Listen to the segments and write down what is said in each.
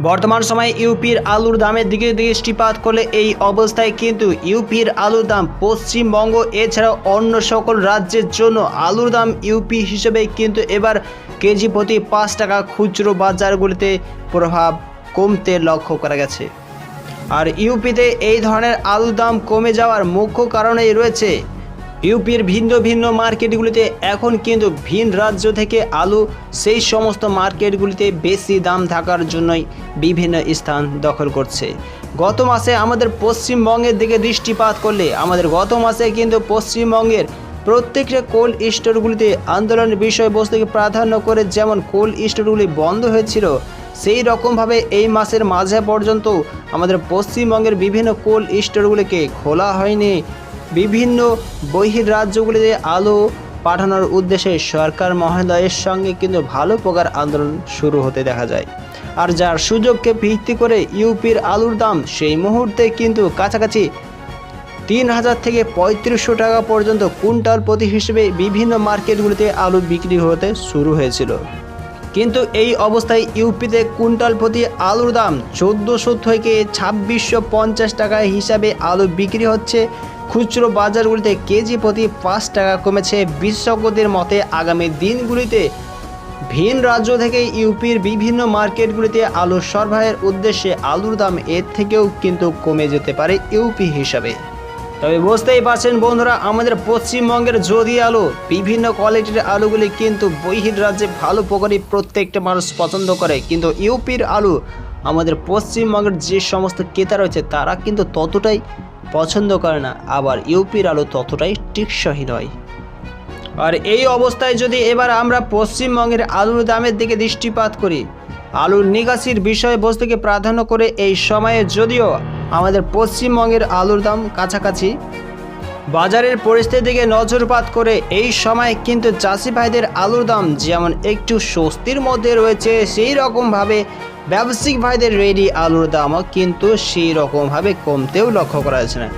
বর্তমান সময়ে ইউপির আলুর দামের দিকে দৃষ্টিপাত করলে এই অবস্থায় কিন্তু ইউপির আলুর দাম পশ্চিমবঙ্গ, এছাড়াও অন্য সকল রাজ্যের জন্য আলুর দাম ইউপি হিসেবে কিন্তু এবার কেজি প্রতি পাঁচ টাকা খুচরো বাজারগুলিতে প্রভাব কমতে লক্ষ্য করা গেছে। আর ইউপিতে এই ধরনের আলুর দাম কমে যাওয়ার মুখ্য কারণেই রয়েছে ইউপির ভিন্ন ভিন্ন মার্কেটগুলিতে এখন কিন্তু ভিন রাজ্য থেকে আলু, সেই সমস্ত মার্কেটগুলিতে বেশি দাম থাকার জন্যই বিভিন্ন স্থান দখল করছে। গত মাসে আমাদের পশ্চিমবঙ্গের দিকে দৃষ্টিপাত করলে আমাদের গত মাসে কিন্তু পশ্চিমবঙ্গের প্রত্যেকটা কোল্ড স্টোরগুলিতে আন্দোলনের বিষয়বস্তুকে প্রাধান্য করে যেমন কোল্ড স্টোরগুলি বন্ধ হয়েছিল, সেই রকমভাবে এই মাসের মাঝে পর্যন্ত আমাদের পশ্চিমবঙ্গের বিভিন্ন কোল্ড স্টোরগুলিকে খোলা হয়নি। বিভিন্ন বহির রাজ্যগুলিতে আলো পাঠানোর উদ্দেশ্যে সরকার মহালয়ের সঙ্গে কিন্তু ভালো প্রকার আন্দোলন শুরু হতে দেখা যায়। আর যার সুযোগকে ভিত্তি করে ইউপির আলুর দাম সেই মুহূর্তে কিন্তু কাছাকাছি তিন হাজার থেকে পঁয়ত্রিশশো টাকা পর্যন্ত কুইন্টাল প্রতি হিসেবে বিভিন্ন মার্কেটগুলিতে আলু বিক্রি হতে শুরু হয়েছিল। কিন্তু এই অবস্থায় ইউপিতে কুইন্টাল প্রতি আলুর দাম চোদ্দোশো থেকে ছাব্বিশশো পঞ্চাশ টাকা হিসাবে আলু বিক্রি হচ্ছে খুচরো বাজারগুলিতে কেজি প্রতি পাঁচ টাকা কমেছে। বিশেষজ্ঞদের মতে, আগামী দিনগুলিতে ভিন রাজ্য থেকে ইউপির বিভিন্ন মার্কেটগুলিতে আলু সরবরাহের উদ্দেশ্যে আলুর দাম এর থেকেও কিন্তু কমে যেতে পারে ইউপি হিসাবে। তবে বুঝতেই পারছেন বন্ধুরা, আমাদের পশ্চিমবঙ্গের যদি আলু, বিভিন্ন কোয়ালিটির আলুগুলি কিন্তু বহির রাজ্যে ভালো প্রকারই প্রত্যেকটা মানুষ পছন্দ করে। কিন্তু ইউপির আলু আমাদের পশ্চিমবঙ্গের যে সমস্ত ক্রেতা রয়েছে, তারা কিন্তু ততটাই পছন্দ করে না। আবার ইউপির আলু ততটাই টিকসই নয় আর এই অবস্থায় যদি এবার আমরা পশ্চিমবঙ্গের আলুর দামের দিকে দৃষ্টিপাত করি, আলুর নিকাশির বিষয়বস্তুকে প্রাধান্য করে এই সময়ে যদিও আমাদের পশ্চিমবঙ্গের আলুর দাম কাছাকাছি, বাজারের পরিস্থিতির দিকে নজরপাত করে এই সময় কিন্তু চাষি ভাইদের আলুর দাম যেমন একটু স্বস্তির মধ্যে রয়েছে, সেই রকমভাবে ব্যবসায়িক ভাইদের রেডি আলুর দামও কিন্তু সেই রকমভাবে কমতেও লক্ষ্য করা যাচ্ছে না।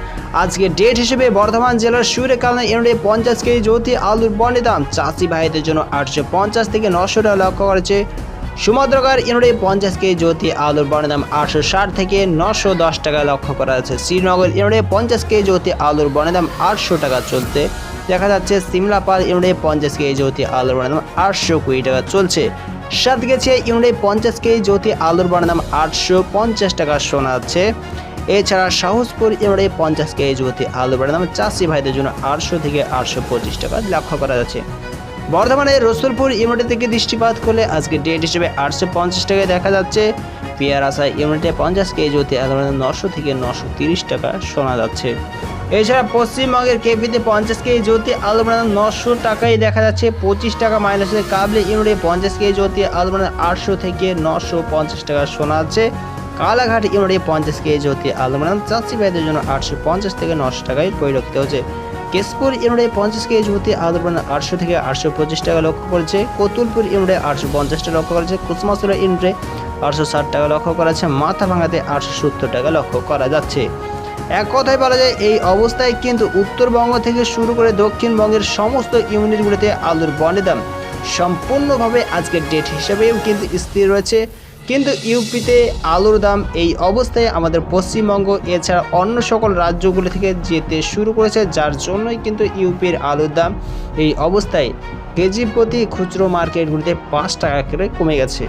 আজকে ডেট হিসেবে বর্ধমান জেলার সুরেকালনা ইউনিটে পঞ্চাশ কেজি জ্যোতি আলুর বন্ডে দাম চাষি ভাইদের জন্য আটশো পঞ্চাশ থেকে নশো টাকা লক্ষ্য করেছে। সুমদ্রকার ইউনিটে পঞ্চাশ কেজি জ্যোতি আলুর বন্ডের দাম আটশো ষাট থেকে নশো দশ টাকা লক্ষ্য করা যাচ্ছে। শ্রীনগর ইউনিটে পঞ্চাশ কেজি জ্যোতি আলুর বন্ডের দাম আটশো টাকা চলতে দেখা যাচ্ছে সিমলাপাল ইউনিটে পঞ্চাশ কেজি জ্যোতি আলুর বন্ডের দাম আটশো কুড়ি টাকা চলছে। সাতগেছে ইউনিটে পঞ্চাশ কেজি জ্যোতি আলুর বন্ডের দাম আটশো পঞ্চাশ টাকা শোনা যাচ্ছে। এছাড়া সাহসপুর ইউনিটে পঞ্চাশ কেজি জ্যোতি আলুর বন্ডের দাম চাষি ভাইদের জন্য আটশো থেকে আটশো পঁচিশ টাকা লক্ষ্য করা যাচ্ছে। বর্ধমানের রসুলপুর ইউনিট থেকে দৃষ্টিপাত করলে আজকে ডেট হিসেবে আটশো পঞ্চাশ টাকায় দেখা যাচ্ছে। পেয়ার আসা ইউনিটে পঞ্চাশ কেজি জ্যোতি হতে নশো থেকে নশো তিরিশ টাকা শোনা যাচ্ছে। এছাড়া পশ্চিমবঙ্গের কেপিতে পঞ্চাশ কেজি জ্যোতি আলুমানা নশো টাকায় দেখা যাচ্ছে পঁচিশ টাকা মাইনাস মাইনাসে কাবলি ইউনিটে পঞ্চাশ কেজি জ্যোতি আলুমানা আটশো থেকে নশো পঞ্চাশ টাকা শোনা যাচ্ছে কালাঘাট ইউনিটে পঞ্চাশ কেজি জ্যোতি আলুমানা চাষি ভাইদের জন্য আটশো পঞ্চাশ থেকে নশো টাকায় পরিলক্ষিত হচ্ছে। কেশপুর ইউনিটে পঞ্চাশ কেজি জ্যোতি আলুমানা আটশো থেকে আটশো পঁচিশ টাকা লক্ষ্য করেছে। কতুলপুর ইউনিটে আটশো পঞ্চাশ টাকা লক্ষ্য করেছে। কুসমাসুরা ইউনিটে আটশো ষাট টাকা লক্ষ্য করা যাচ্ছে মাথা ভাঙাতে আটশো সত্তর টাকা লক্ষ্য করা যাচ্ছে। এক কথায় বলা যায়, এই অবস্থায় কিন্তু উত্তরবঙ্গ থেকে শুরু করে দক্ষিণবঙ্গের সমস্ত ইউনিটগুলিতে আলুর বন্ডের দাম। সম্পূর্ণভাবে আজকের ডেট হিসেবেও কিন্তু স্থির রয়েছে। কিন্তু ইউপিতে আলুর দাম এই অবস্থায় আমাদের পশ্চিমবঙ্গ, এছাড়া অন্য সকল রাজ্যগুলি থেকে যেতে শুরু করেছে, যার জন্যই কিন্তু ইউপির আলুর দাম এই অবস্থায় কেজি প্রতি খুচরো মার্কেটগুলিতে পাঁচ টাকা করে কমে গেছে।